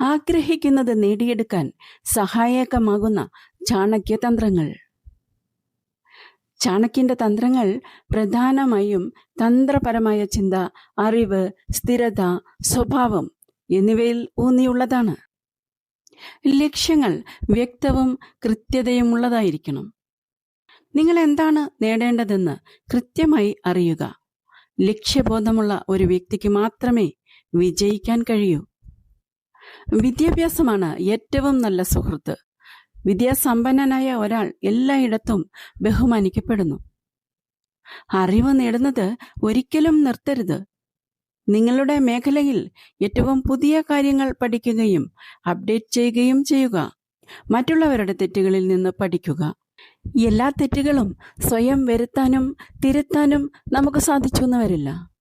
ആഗ്രഹിക്കുന്നത് നേടിയെടുക്കാൻ സഹായകമാകുന്ന ചാണക്യതന്ത്രങ്ങൾ. ചാണക്യന്റെ തന്ത്രങ്ങൾ പ്രധാനമായും തന്ത്രപരമായ ചിന്ത അറിവ് സ്ഥിരത സ്വഭാവം എന്നിവയിൽ ഊന്നിയുള്ളതാണ്. ലക്ഷ്യങ്ങൾ വ്യക്തവും കൃത്യതയുമുള്ളതായിരിക്കണം. നിങ്ങൾ എന്താണ് നേടേണ്ടതെന്ന് കൃത്യമായി അറിയുക. ലക്ഷ്യബോധമുള്ള ഒരു വ്യക്തിക്ക് മാത്രമേ വിജയിക്കാൻ കഴിയൂ. വിദ്യാഭ്യാസമാണ് ഏറ്റവും നല്ല സുഹൃത്ത്. വിദ്യാസമ്പന്നനായ ഒരാൾ എല്ലായിടത്തും ബഹുമാനിക്കപ്പെടുന്നു. അറിവ് നേടുന്നത് ഒരിക്കലും നിർത്തരുത്. നിങ്ങളുടെ മേഖലയിൽ ഏറ്റവും പുതിയ കാര്യങ്ങൾ പഠിക്കുകയും അപ്ഡേറ്റ് ചെയ്യുകയും ചെയ്യുക. മറ്റുള്ളവരുടെ തെറ്റുകളിൽ നിന്ന് പഠിക്കുക. എല്ലാ തെറ്റുകളും സ്വയം വരുത്താനും തിരുത്താനും നമുക്ക് സാധിച്ചു എന്ന് വരില്ല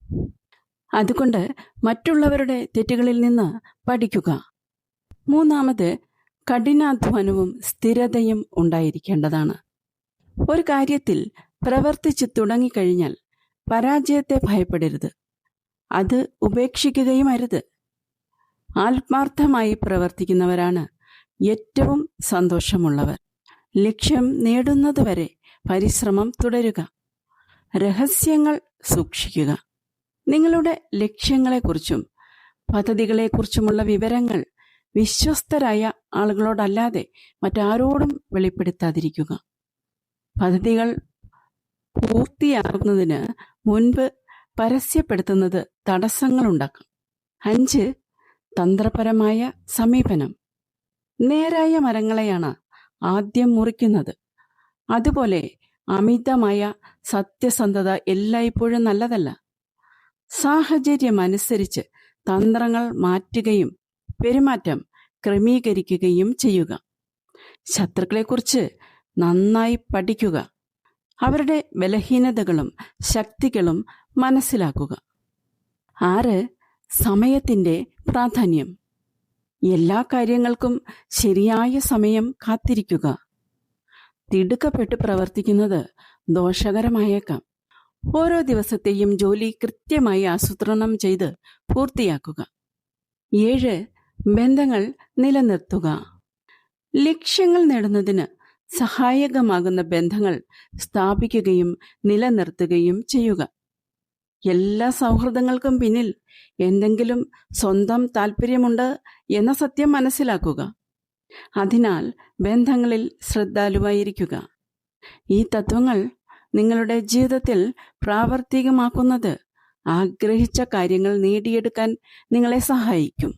അതുകൊണ്ട് മറ്റുള്ളവരുടെ തെറ്റുകളിൽ നിന്ന് പഠിക്കുക. മൂന്നാമത് കഠിനാധ്വാനവും സ്ഥിരതയും ഉണ്ടായിരിക്കേണ്ടതാണ്. ഒരു കാര്യത്തിൽ പ്രവർത്തിച്ചു തുടങ്ങിക്കഴിഞ്ഞാൽ പരാജയത്തെ ഭയപ്പെടരുത്. അത് ഉപേക്ഷിക്കുകയും അരുത്. ആത്മാർത്ഥമായി പ്രവർത്തിക്കുന്നവരാണ് ഏറ്റവും സന്തോഷമുള്ളവർ. ലക്ഷ്യം നേടുന്നതുവരെ പരിശ്രമം തുടരുക. രഹസ്യങ്ങൾ സൂക്ഷിക്കുക. നിങ്ങളുടെ ലക്ഷ്യങ്ങളെക്കുറിച്ചും പദ്ധതികളെക്കുറിച്ചുമുള്ള വിവരങ്ങൾ വിശ്വസ്തരായ ആളുകളോടല്ലാതെ മറ്റാരോടും വെളിപ്പെടുത്താതിരിക്കുക. പദ്ധതികൾ പൂർത്തിയാകുന്നതിന് മുൻപ് പരസ്യപ്പെടുത്തുന്നത് തടസ്സങ്ങളുണ്ടാക്കും അഞ്ച് തന്ത്രപരമായ സമീപനം. നേരായ മരങ്ങളെയാണ് ആദ്യം മുറിക്കുന്നത്. അതുപോലെ അമിതമായ സത്യസന്ധത എല്ലായ്പ്പോഴും നല്ലതല്ല. സാഹചര്യമനുസരിച്ച് തന്ത്രങ്ങൾ മാറ്റുകയും പെരുമാറ്റം ക്രമീകരിക്കുകയും ചെയ്യുക. ശത്രുക്കളെക്കുറിച്ച് നന്നായി പഠിക്കുക. അവരുടെ ബലഹീനതകളും ശക്തികളും മനസ്സിലാക്കുക. ആറ് സമയത്തിന്റെ പ്രാധാന്യം. എല്ലാ കാര്യങ്ങൾക്കും ശരിയായ സമയം കാത്തിരിക്കുക. തിടുക്കപ്പെട്ട് പ്രവർത്തിക്കുന്നത് ദോഷകരമായേക്കാം. ഓരോ ദിവസത്തെയും ജോലി കൃത്യമായി ആസൂത്രണം ചെയ്ത് പൂർത്തിയാക്കുക. ഏഴ് ബന്ധങ്ങൾ നിലനിർത്തുക. ലക്ഷ്യങ്ങൾ നേടുന്നതിന് സഹായകമാകുന്ന ബന്ധങ്ങൾ സ്ഥാപിക്കുകയും നിലനിർത്തുകയും ചെയ്യുക. എല്ലാ സൗഹൃദങ്ങൾക്കും പിന്നിൽ എന്തെങ്കിലും സ്വന്തം താല്പര്യമുണ്ട് എന്ന സത്യം മനസ്സിലാക്കുക. അതിനാൽ ബന്ധങ്ങളിൽ ശ്രദ്ധാലുവായിരിക്കുക. ഈ തത്വങ്ങൾ നിങ്ങളുടെ ജീവിതത്തിൽ പ്രാവർത്തികമാക്കുന്നത് ആഗ്രഹിച്ച കാര്യങ്ങൾ നേടിയെടുക്കാൻ നിങ്ങളെ സഹായിക്കും.